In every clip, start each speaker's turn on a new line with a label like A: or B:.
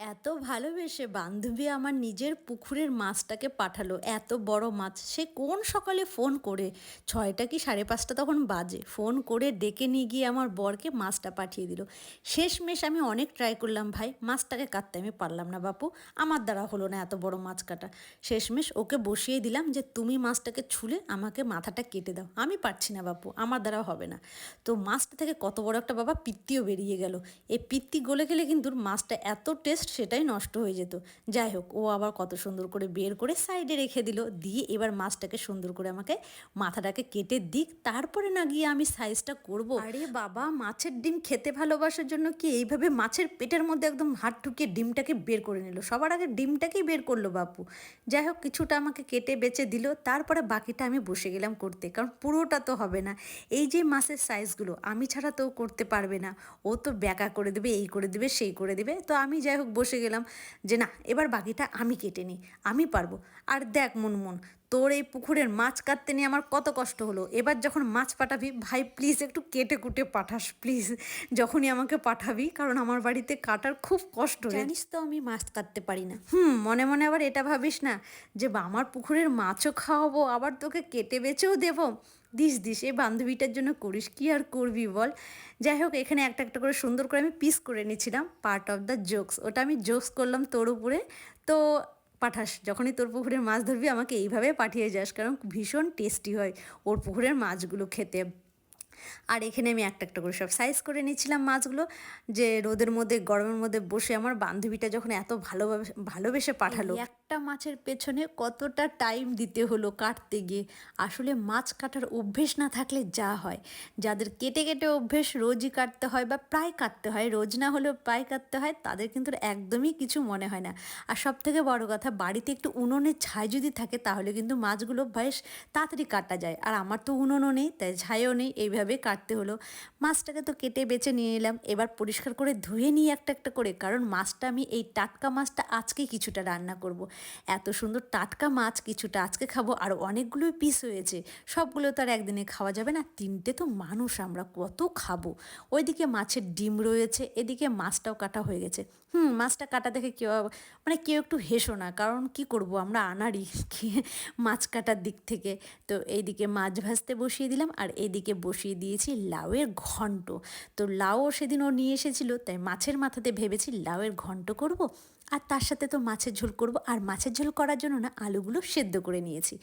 A: এত ভালোবেসে বান্ধবী আমার নিজের পুকুরের মাছটাকে পাঠালো, এত বড় মাছ। সে কোন সকালে ফোন করে? ছয়টা কি সাড়ে পাঁচটা তখন বাজে। ফোন করে ডেকে নিয়ে গিয়ে আমার বরকে মাছটা পাঠিয়ে দিল। শেষমেশ আমি অনেক ট্রাই করলাম, ভাই, মাছটাকে কাটতে আমি পারলাম না বাপু, আমার দ্বারা হলো না এত বড় মাছ কাটা। শেষমেশ ওকে বসিয়ে দিলাম যে, তুমি মাছটাকে ছুলে আমাকে মাথাটা কেটে দাও। আমি পারছি না বাপু, আমার দ্বারা হবে না। তো মাছটা থেকে কত বড় একটা বাবা পিত্তিও বেরিয়ে গেল। এই পিত্তি গলে গেলে কিন্তু মাছটা এত টেস্ট সেটাই নষ্ট হয়ে যেত। যাই হোক, ও আবার কত সুন্দর করে বের করে সাইডে রেখে দিল। দিয়ে এবার মাছটাকে সুন্দর করে আমাকে মাথাটাকে কেটে দিক। তারপরে না গিয়ে আমি সাইজটা করব। আরে বাবা, মাছের ডিম খেতে ভালোবাসার জন্য কি এইভাবে মাছের পেটের মধ্যে একদম হাত ঢুকিয়ে ডিমটাকে বের করে নিল? সবার আগে ডিমটাকেই বের করল বাপু। যাই হোক, কিছুটা আমাকে কেটে বেচে দিল। তারপরে বাকিটা আমি বসে গেলাম করতে। কারণ পুরোটা তো হবে না। এই যে মাছের সাইজগুলো আমি ছাড়া তো করতে পারবে না। ও তো ব্যাকা করে দেবে, এই করে দেবে, সেই করে দেবে। তো আমি যাই হোক বসে গেলাম যে না এবার বাকিটা আমি কেটে নিই আমি পারব। আর দেখ মুনমুন তোর এই পুকুরের মাছ কাটতে নিয়ে আমার কত কষ্ট হলো। এবার যখন মাছ পাঠাবি ভাই প্লিজ একটু কেটে কুটে পাঠাস প্লিজ যখনই আমাকে পাঠাবি কারণ আমার বাড়িতে কাটার খুব কষ্ট। জানিস তো আমি মাছ কাটতে পারি না। হুম মনে মনে আবার এটা ভাবিস না যে বা আমার পুকুরের মাছও খাওয়াবো আবার তোকে কেটে বেচেও দেবো? দিস দিস, এই বান্ধবীটার জন্য করিস। কি আর করবি বল? যাই হোক, এখানে একটা একটা করে সুন্দর করে আমি পিস করে নিয়েছিলাম পার্ট অফ দ্য জোকস ওটা আমি জোকস করলাম তোর উপরে। তো পাঠাস, যখনই তোর পুকুরের মাছ ধরবি, আমাকে এইভাবে পাঠিয়ে যাস, কারণ ভীষণ টেস্টি হয় ওর পুকুরের মাছগুলো খেতে। আর এখানে আমি একটা একটা করে সব সাইজ করে নিয়েছিলাম মাছগুলো। যে রোদের মধ্যে গরমের মধ্যে বসে আমার বান্ধবীটা যখন এত ভালোভাবে ভালোবেসে পাঠালো। একটা মাছের পেছনে কতটা টাইম দিতে হলো কাটতে গিয়ে আসলে মাছ কাটার অভ্যেস না থাকলে যা হয়। যাদের কেটে কেটে অভ্যেস রোজই কাটতে হয় বা প্রায় কাটতে হয় রোজ না হলেও প্রায় কাটতে হয় তাদের কিন্তু একদমই কিছু মনে হয় না। আর সব থেকে বড় কথা বাড়িতে একটু উনুনের ছাই যদি থাকে তাহলে কিন্তু মাছগুলো বেশ তাড়াতাড়ি কাটা যায়। আর আমার তো উনুনও নেই তাই ছাইও নেই এইভাবে কাটতে হলো? মাছটাকে তো কেটে বেছে নিয়ে এলাম। এবার পরিষ্কার করে ধুয়ে নিই একটা একটা করে, কারণ মাছটা আমি, এই টাটকা মাছটা আজকে কিছুটা রান্না করব। এত সুন্দর টাটকা মাছ কিছুটা আজকে খাব, আর অনেকগুলোই পিস হয়েছে। সবগুলো তো আর একদিনে খাওয়া যাবে না। তিনটে তো মানুষ, আমরা কত খাব। ওইদিকে মাছের ডিম রয়েছে, এদিকে মাছটাও কাটা হয়ে গেছে। হুম, মাছটা কাটা দেখে কেউ মানে কেউ একটু হেসো না। কারণ কি করব, আমরা আনারই মাছ কাটার দিক থেকে। তো এইদিকে মাছ ভাজতে বসিয়ে দিলাম আর এইদিকে বসিয়ে দিয়েছি লাউয়ের ঘন্ট। তো লাউও সেদিন ও নিয়ে এসেছিল, তাই মাছের মাথাতে ভেবেছি লাউয়ের ঘন্ট করব। আর তার সাথে তো মাছের ঝোল করব। আর মাছের ঝোল করার জন্য না আলুগুলো সেদ্ধ করে নিয়েছি।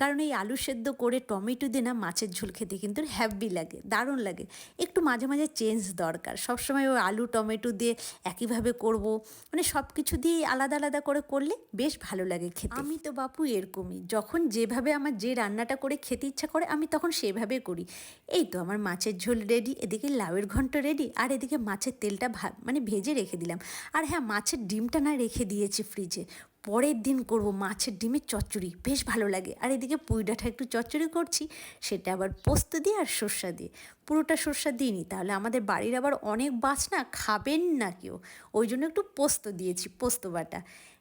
A: কারণ এই আলু সেদ্ধ করে টমেটো দিয়ে না মাছের ঝোল খেতে কিন্তু হ্যাপি লাগে, দারুণ লাগে। একটু মাঝে মাঝে চেঞ্জ দরকার। সবসময় ওই আলু, টমেটো দিয়ে একইভাবে করব। মানে সব কিছু দিয়ে আলাদা আলাদা করে করলে বেশ ভালো লাগে খেতে। আমি তো বাপু এরকমই। যখন যেভাবে আমার যে রান্নাটা করে খেতে ইচ্ছা করে, আমি তখন সেভাবে করি। এই তো আমার মাছের ঝোল রেডি এদিকে লাউয়ের ঘন্ট রেডি আর এদিকে মাছের তেলটা মানে ভেজে রেখে দিলাম। আর হ্যাঁ মাছের ডিমটা না রেখে দিয়েছি ফ্রিজে পরের দিন করব মাছের ডিমের চচ্চড়ি বেশ ভালো লাগে। আর এদিকে পুঁই ডাঁটা একটু চচ্চড়ি করছি সেটা আবার পোস্ত দিয়ে আর সর্ষা দিয়ে। পুরোটা সর্ষা দিইনি তাহলে আমাদের বাড়ির আবার অনেক বাস না খাবেন না কেউ। ওই জন্য একটু পোস্ত দিয়েছি পোস্ত বাটা।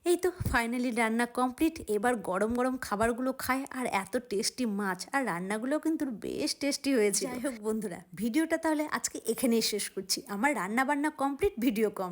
A: এই তো ফাইনালি রান্না কমপ্লিট এবার গরম গরম খাবারগুলো খায় আর এত টেস্টি মাছ আর রান্নাগুলো কিন্তু বেশ টেস্টি হয়েছে যাই হোক বন্ধুরা ভিডিওটা তাহলে আজকে এখানেই শেষ করছি। আমার রান্না বান্না কমপ্লিট ভিডিও কম